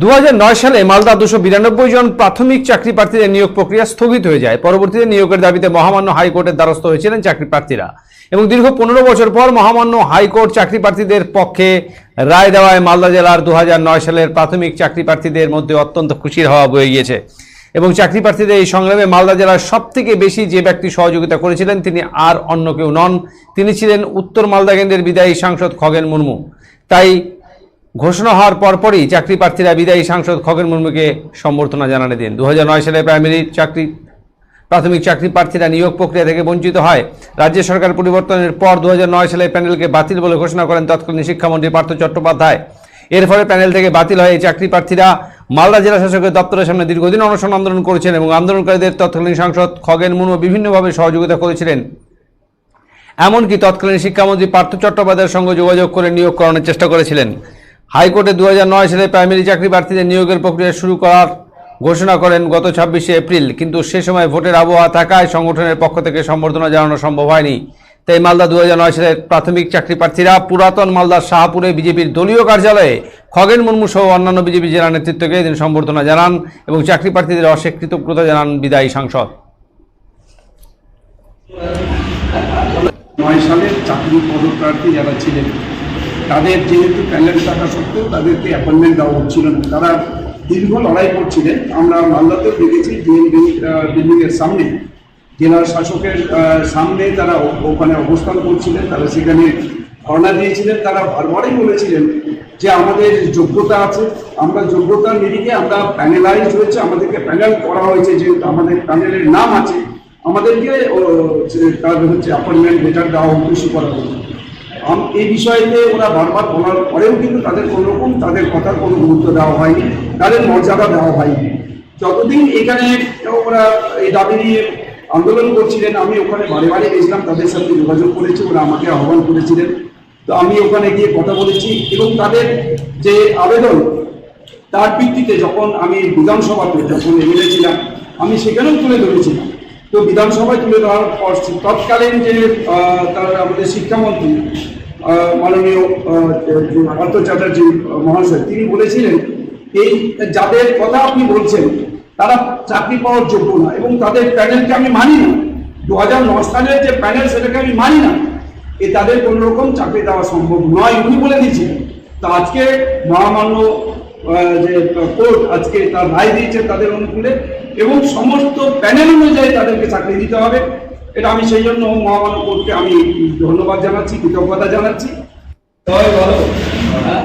দু হাজার নয় সালে মালদা দুশো বিরানব্বই জন প্রাথমিক চাকরি প্রার্থীদের নিয়োগ প্রক্রিয়া স্থগিত হয়ে যায়। পরবর্তীতে নিয়োগের দাবিতে মহামান্য হাইকোর্টের দ্বারস্থ হয়েছিলেন চাকরি প্রার্থীরা। এবং দীর্ঘ পনেরো বছর পর মহামান্য হাইকোর্ট চাকরি প্রার্থীদের পক্ষে রায় দেওয়ায় মালদা জেলার দু হাজার নয় সালের প্রাথমিক চাকরি প্রার্থীদের মধ্যে অত্যন্ত খুশির হওয়া বয়ে গিয়েছে। এবং চাকরি প্রার্থীদের এই সংগ্রামে মালদা জেলার সব থেকে বেশি যে ব্যক্তি সহযোগিতা করেছিলেন তিনি আর অন্য কেউ নন। তিনি ছিলেন উত্তর মালদা কেন্দ্রের বিদায়ী সাংসদ খগেন মুর্মু। তাই ঘোষণা হওয়ার পরপরই চাকরি প্রার্থীরা বিদায়ী সাংসদ খগেন মুর্মুকে সম্বর্ধনা জানানো দিন। দু সালে প্রাইমারি চাকরি, প্রাথমিক চাকরি প্রার্থীরা নিয়োগ প্রক্রিয়া থেকে বঞ্চিত হয়। রাজ্য সরকার পরিবর্তনের পর দু সালে প্যানেলকে বাতিল বলে ঘোষণা করেন তৎকালীন শিক্ষামন্ত্রী পার্থ চট্টোপাধ্যায়। এর ফলে প্যানেল থেকে বাতিল হয়ে চাকরি প্রার্থীরা মালদা জেলা শাসকের দপ্তরের সামনে দীর্ঘদিন অনশন আন্দোলন করেছেন এবং আন্দোলনকারীদের তৎকালীন সাংসদ খগেন মুর্মু বিভিন্নভাবে সহযোগিতা করেছিলেন। এমনকি তৎকালীন শিক্ষামন্ত্রী পার্থ চট্টোপাধ্যায়ের সঙ্গে যোগাযোগ করে নিয়োগ করানোর চেষ্টা করেছিলেন। হাইকোর্টে দু সালে প্রাইমারি চাকরি প্রার্থীদের নিয়োগের প্রক্রিয়া শুরু করার ঘোষণা করেন গত ছাব্বিশে এপ্রিল। কিন্তু সে সময় ভোটের আবহাওয়া থাকায় সংগঠনের পক্ষ থেকে সম্বর্ধনা জানানো সম্ভব হয়নি। তাই মালদা দু সালের প্রাথমিক চাকরি প্রার্থীরা পুরাতন মালদার শাহপুরে বিজেপির দলীয় কার্যালয়ে খগেন মুর্মু সহ অন্যান্য বিজেপি জেলা নেতৃত্বকে এদিন সম্বর্ধনা জানান এবং চাকরি প্রার্থীদের অশেষ কৃতজ্ঞতা জানান বিদায়ী সাংসদ। নয় সালের চাকরি পদপ্রার্থী যারা ছিলেন তাদের যেহেতু প্যানেল থাকা সত্ত্বেও তাদেরকে অ্যাপয়েন্টমেন্ট দেওয়া হচ্ছিল না। তারা দীর্ঘ লড়াই করছিলেন আমরা মালদাতেও দেখেছি ডিএনবি বিল্ডিংয়ের সামনে। জেলা শাসকের সামনে তারা ওখানে অবস্থান করছিলেন, তারা সেখানে ধর্ণা দিয়েছিলেন। তারা বারবারই বলেছিলেন যে আমাদের যোগ্যতা আছে। আমরা যোগ্যতার নিরিখে আমরা প্যানেলাইজ হয়েছে। আমাদেরকে প্যানেল করা হয়েছে যেহেতু আমাদের প্যানেলের নাম আছে। আমাদেরকে তার হচ্ছে অ্যাপয়েন্টমেন্ট লেটার দেওয়া উদ্দেশ্য করা আম- এই বিষয়তে ওরা বারবার বলার পরেও কিন্তু তাদের কোনো রকম তাদের কথার কোনো গুরুত্ব দেওয়া হয়নি, তাদের মর্যাদা দেওয়া হয়নি। যতদিন এখানে ওরা এই দাবি নিয়ে আন্দোলন করছিলেন, আমি ওখানে বারে বারে গেছিলাম, তাদের সাথে যোগাযোগ করেছি, ওরা আমাকে আহ্বান করেছিলেন। তো আমি ওখানে গিয়ে কথা বলেছি এবং তাদের যে আবেদন, তার ভিত্তিতে যখন আমি বিধানসভাতে যখন এমএলএ ছিলাম, আমি সেখানেও তুলে ধরেছিলাম। তো বিধানসভায় তুলে ধরার পর তৎকালীন যে তার আমাদের শিক্ষামন্ত্রী মাননীয় পার্থ চ্যাটার্জি মহাশয়, তিনি বলেছিলেন, এই যাদের কথা আপনি বলছেন, তারা চাকরি পাওয়ার যোগ্য না এবং তাদের প্যানেলকে আমি মানি না। দু হাজার সালের যে প্যানেল, সেটাকে আমি মানি না। এ তাদের কোনো রকম চাকরি দেওয়া সম্ভব নয়, উনি বলে দিয়েছিলেন। তো আজকে মহামান্য যে কোর্ট আজকে তার রায় দিয়েছে তাদের অনুকূলে এবং সমস্ত প্যানেল অনুযায়ী তাদেরকে চাকরি দিতে হবে। এটা আমি সেই জন্য মহামান্য কোর্টকে আমি ধন্যবাদ জানাচ্ছি কৃতজ্ঞতা জানাচ্ছি। তবে বলো। হ্যাঁ।